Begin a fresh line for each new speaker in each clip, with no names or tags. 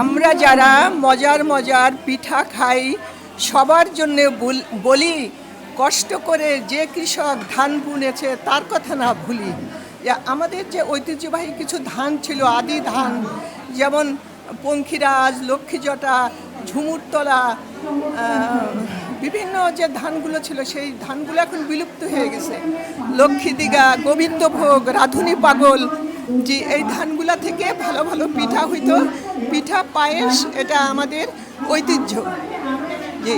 আমরা যারা মজার মজার পিঠা খাই, সবার জন্য বলি কষ্ট করে যে কৃষক ধান বুনেছে তার কথা না ভুলি। আমাদের যে ঐতিহ্যবাহী কিছু ধান ছিল, আদি ধান, যেমন পঙ্খিরাজ, লক্ষ্মীজটা, ঝুমুরতলা বিভিন্ন যে ধানগুলো ছিল, সেই ধানগুলো এখন বিলুপ্ত হয়ে গেছে। লক্ষ্মীদিঘা, গোবিন্দভোগ, রাধুনি পাগল যে এই ধানগুলা থেকে ভালো ভালো পিঠা হইতো। পিঠা, পায়েস, এটা আমাদের ঐতিহ্য। জি।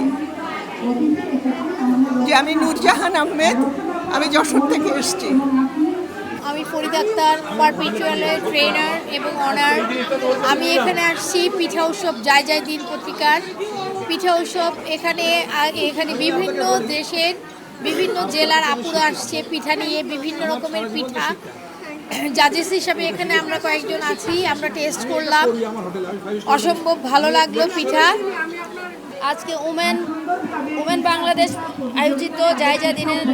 যে আমি নূরজাহান আহমেদ, আমি যশোর থেকে এসেছি।
আমি ফরিদ আক্তার পারপিচুয়ালের ট্রেনার এবং অনার আমি এখানে আসছি পিঠা উৎসব যায় যায় দিন পত্রিকার। পিঠা উৎসব এখানে এখানে বিভিন্ন দেশের বিভিন্ন জেলার আপুরা আসছে পিঠা নিয়ে, বিভিন্ন রকমের পিঠা। জাজেস হিসাবে এখানে আমরা কয়েকজন আছি, আমরা টেস্ট করলাম। অসম্ভব ভালো লাগল পিঠা।
আজকে উমেন উমেন বাংলাদেশ আয়োজিত জায়জা দিনের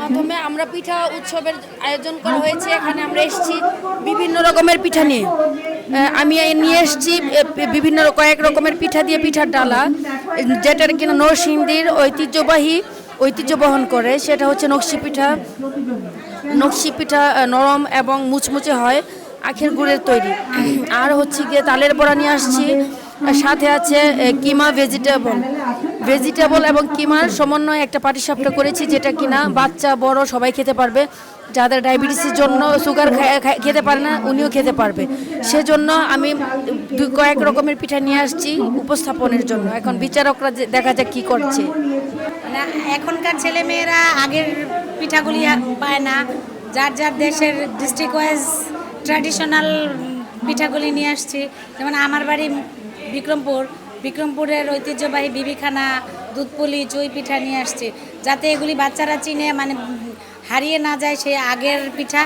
মাধ্যমে আমরা পিঠা উৎসবের আয়োজন করা হয়েছে। এখানে আমরা এসেছি বিভিন্ন রকমের পিঠা নিয়ে। আমি নিয়ে এসেছি বিভিন্ন কয়েক রকমের পিঠা দিয়ে পিঠার ডালা, যেটার কিনা নরসিংদীর ঐতিহ্যবাহী ঐতিহ্য বহন করে, সেটা হচ্ছে নকশি পিঠা। নকশি পিঠা নরম এবং মুচমুচে হয়, আখের গুড়ের তৈরি। আর হচ্ছে গিয়ে তালের বড়া নিয়ে আসছি। সাথে আছে কিমা ভেজিটেবল ভেজিটেবল এবং কিমার সমন্বয়ে একটা পাটিসাপটা করেছি যেটা কিনা বাচ্চা, বড় সবাই খেতে পারবে। যাদের ডায়াবেটিসের জন্য সুগার খেতে পারে না, উনিও খেতে পারবে। সেজন্য আমি কয়েক রকমের পিঠা নিয়ে আসছি উপস্থাপনের জন্য। এখন বিচারকরা দেখা যাক কি করছে।
মানে এখনকার ছেলে মেয়েরা আগের পিঠাগুলি পায় না। যার যার দেশের ডিস্ট্রিক্ট ওয়াইজ ট্র্যাডিশনাল পিঠাগুলি নিয়ে আসছি। যেমন আমার বাড়ি বিক্রমপুর। বিক্রমপুরের ঐতিহ্যবাহী বিবিখানা, দুধপুলি, চুই পিঠা নিয়ে আসছি। যাতে এগুলি বাচ্চারা চিনে মানে হারিয়ে না যায় সেই আগের পিঠা,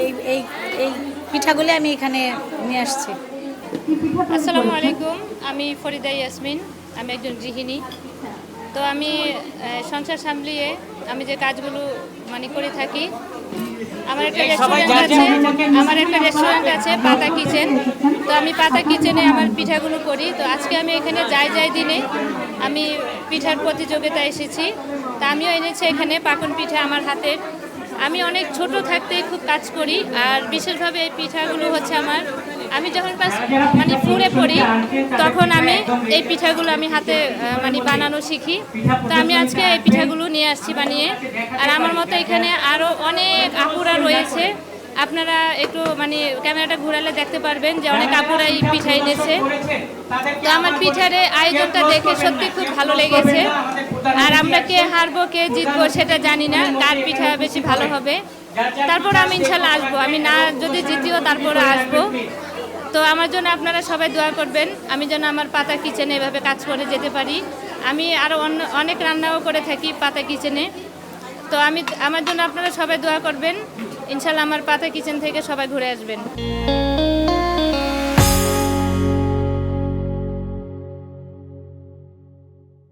এই এই এই পিঠাগুলি আমি এখানে নিয়ে আসছি।
আসসালামু আলাইকুম, আমি ফরিদা ইয়াসমিন, আমি একজন গৃহিণী। তো আমি সংসার সামলিয়ে আমি যে কাজগুলো মানে করে থাকি আমার একটা রেস্টুরেন্ট আছে আমার একটা রেস্টুরেন্ট আছে পাতা কিচেন তো আমি পাতা কিচেনে আমার পিঠাগুলো করি। তো আজকে আমি এখানে যাই যাই দিনে আমি পিঠার প্রতিযোগিতা এসেছি। তা আমিও এনেছি এখানে পাকন পিঠা আমার হাতের। আমি অনেক ছোট থাকতে খুব কাজ করি আর বিশেষভাবে এই পিঠাগুলো হচ্ছে আমার আমি যখন ক্লাস মানে ফোরে পড়ি, তখন আমি এই পিঠাগুলো আমি হাতে মানে বানানো শিখি। তো আমি আজকে এই পিঠাগুলো নিয়ে আসছি বানিয়ে। আর আমার মতো এখানে আরও অনেক আপুরা রয়েছে। আপনারা একটু মানে ক্যামেরাটা ঘোরালে দেখতে পারবেন যে অনেক আপুরা এই পিঠা এনেছে। তো আমার পিঠার আয়োজনটা দেখে সত্যি খুব ভালো লেগেছে। আর আমরা কে হারবো, কে জিতবো সেটা জানি না, কার পিঠা বেশি ভালো হবে। তারপর আমি ইনশাল্লাহ আসব। আমি না যদি জিতিও তারপরে আসব। তো আমার জন্য আপনারা সবাই দোয়া করবেন, আমি যেন আমার পাতা কিচেনে এভাবে কাজ করে যেতে পারি। আমি আরও অন্য, অনেক রান্নাও করে থাকি পাতা কিচেনে। তো আমি, আমার জন্য আপনারা সবাই দোয়া করবেন, ইনশাল্লাহ আমার পাতা কিচেন থেকে সবাই ঘুরে আসবেন।